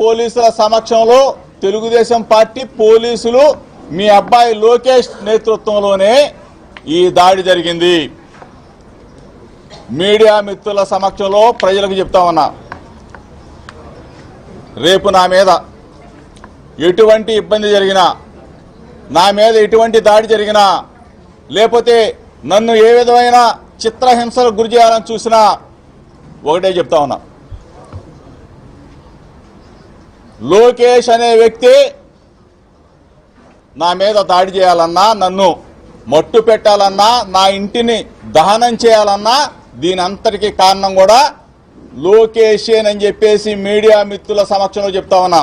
పోలీసుల సమక్షంలో తెలుగుదేశం పార్టీ పోలీసులు మీ అబ్బాయి లోకేష్ నేతృత్వంలోనే ఈ దాడి జరిగింది. మీడియా మిత్రుల సమక్షంలో ప్రజలకు చెప్తా ఉన్నా. రేపు నా మీద ఎటువంటి ఇబ్బంది జరిగినా నా మీద ఎటువంటి దాడి జరిగినా లేకపోతే నన్ను ఏ విధమైన చిత్రహింసలకు గురి చేయాలని చూసినా ఒకటే చెప్తా ఉన్నా. లోకేష్ అనే వ్యక్తి నా మీద దాడి చేయాలన్నా నన్ను మట్టు పెట్టాలన్నా నా ఇంటిని దహనం చేయాలన్నా దీని అంతటికీ కారణం కూడా లోకేషేనని చెప్పేసి మీడియా మిత్రుల సమక్షంలో చెప్తా ఉన్నా.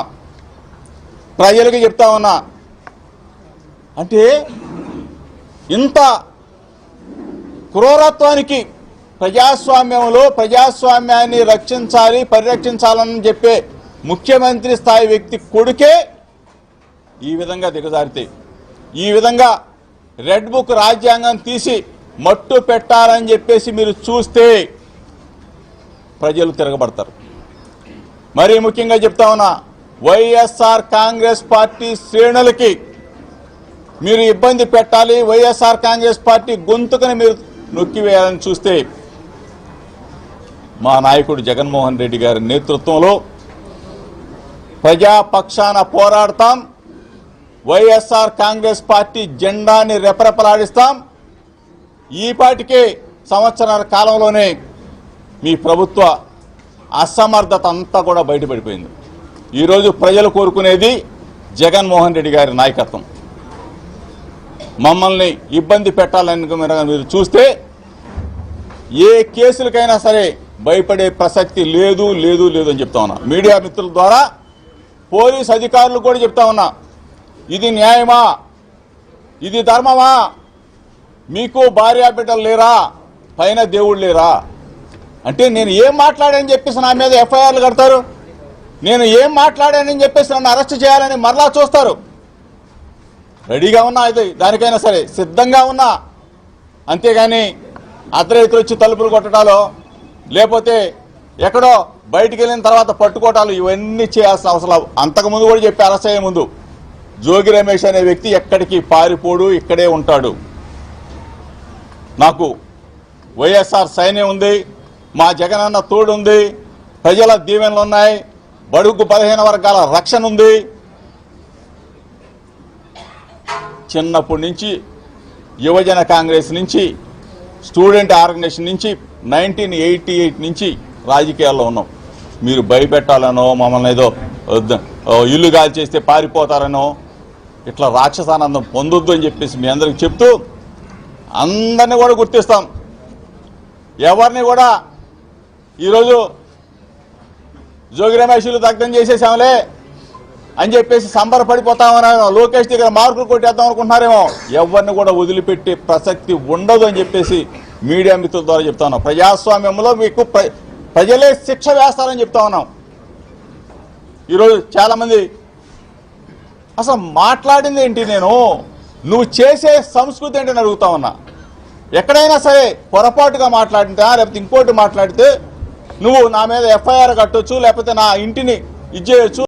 ప్రజలకు చెప్తా ఉన్నా. అంటే ఇంత క్రూరత్వానికి ప్రజాస్వామ్యంలో ప్రజాస్వామ్యాన్ని రక్షించాలి పరిరక్షించాలని చెప్పే ముఖ్యమంత్రి స్థాయి వ్యక్తి కొడుకే ఈ విధంగా దిగజారితే ఈ విధంగా రెడ్ బుక్ రాజ్యాంగం తీసి మట్టు పెట్టాలని చెప్పేసి మీరు చూస్తే ప్రజలు తిరగబడతారు. మరీ ముఖ్యంగా చెప్తా ఉన్నా వైఎస్ఆర్ కాంగ్రెస్ పార్టీ శ్రేణులకి మీరు ఇబ్బంది పెట్టాలి వైఎస్ఆర్ కాంగ్రెస్ పార్టీ గొంతుకని మీరు నొక్కివేయాలని చూస్తే మా నాయకుడు జగన్మోహన్ రెడ్డి గారి నేతృత్వంలో ప్రజాపక్షాన పోరాడతాం. వైఎస్ఆర్ కాంగ్రెస్ పార్టీ జెండాని రెపరెపలాడిస్తాం. ఈపాటికే సంవత్సరాల కాలంలోనే మీ ప్రభుత్వ అసమర్థత అంతా కూడా బయటపడిపోయింది. ఈరోజు ప్రజలు కోరుకునేది జగన్మోహన్ రెడ్డి గారి నాయకత్వం. మమ్మల్ని ఇబ్బంది పెట్టాలని మీరు చూస్తే ఏ కేసులకైనా సరే భయపడే ప్రసక్తి లేదు లేదు లేదు అని చెప్తా ఉన్నా. మీడియా మిత్రుల ద్వారా పోలీస్ అధికారులు కూడా చెప్తా ఉన్నా ఇది న్యాయమా? ఇది ధర్మమా? మీకు భార్యా బిడ్డలు లేరా? పైన దేవుడు లేరా? అంటే నేను ఏం మాట్లాడానని చెప్పేసి నా మీద ఎఫ్ఐఆర్లు కడతారు? నేను ఏం మాట్లాడానని చెప్పేసి నన్ను అరెస్ట్ చేయాలని మరలా చూస్తారు? రెడీగా ఉన్నా ఇది దానికైనా సరే సిద్ధంగా ఉన్నా. అంతేగాని అర్ధరైతులు వచ్చి తలుపులు కొట్టడాలో లేకపోతే ఎక్కడో బయటికి వెళ్ళిన తర్వాత పట్టుకోవటాలు ఇవన్నీ చేయాల్సిన అవసరం అంతకుముందు కూడా చెప్పి అరెస్ట్ అయ్యే ముందు జోగి రమేష్ అనే వ్యక్తి ఎక్కడికి పారిపోడు ఇక్కడే ఉంటాడు. నాకు వైఎస్ఆర్ సైన్యం ఉంది మా జగనన్న తోడు ఉంది ప్రజల దీవెనలు ఉన్నాయి బడుగు బలహీన వర్గాల రక్షణ ఉంది. చిన్నప్పటి నుంచి యువజన కాంగ్రెస్ నుంచి స్టూడెంట్ ఆర్గనైజేషన్ నుంచి నైన్టీన్ ఎయిటీ ఎయిట్ నుంచి రాజకీయాల్లో ఉన్నాం. మీరు భయపెట్టాలనో మమ్మల్ని ఏదో ఇల్లు గాలి చేస్తే పారిపోతారనో ఇట్లా రాక్షసానందం పొందొద్దు అని చెప్పేసి మీ అందరికి చెప్తూ అందరినీ కూడా గుర్తిస్తాం. ఎవరిని కూడా ఈరోజు జోగి రమేషులు దగ్ధం చేసేసాంలే అని చెప్పేసి సంబరపడిపోతామని లోకేష్ దగ్గర మార్కులు కొట్టేద్దాం అనుకుంటున్నారేమో. ఎవరిని కూడా వదిలిపెట్టే ప్రసక్తి ఉండదు అని చెప్పేసి మీడియా మిత్రుల ద్వారా చెప్తా ఉన్నాం. ప్రజాస్వామ్యంలో మీకు ప్రజలే శిక్ష వేస్తారని చెప్తా ఉన్నాం. ఈరోజు చాలామంది అసలు మాట్లాడింది ఏంటి నేను? నువ్వు చేసే సంస్కృతి ఏంటని అడుగుతా ఉన్నా. ఎక్కడైనా సరే పొరపాటుగా మాట్లాడితే లేకపోతే ఇంకోటి మాట్లాడితే నువ్వు నా మీద ఎఫ్ఐఆర్ కట్టొచ్చు లేకపోతే నా ఇంటిని ఇచ్చేయచ్చు